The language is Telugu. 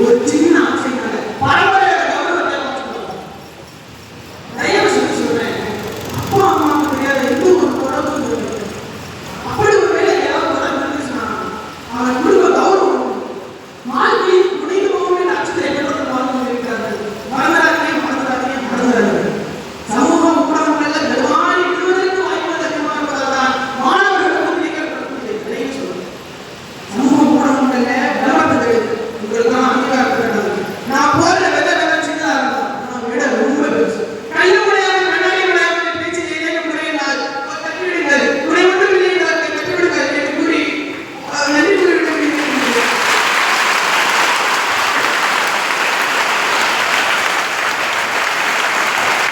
వచ్చి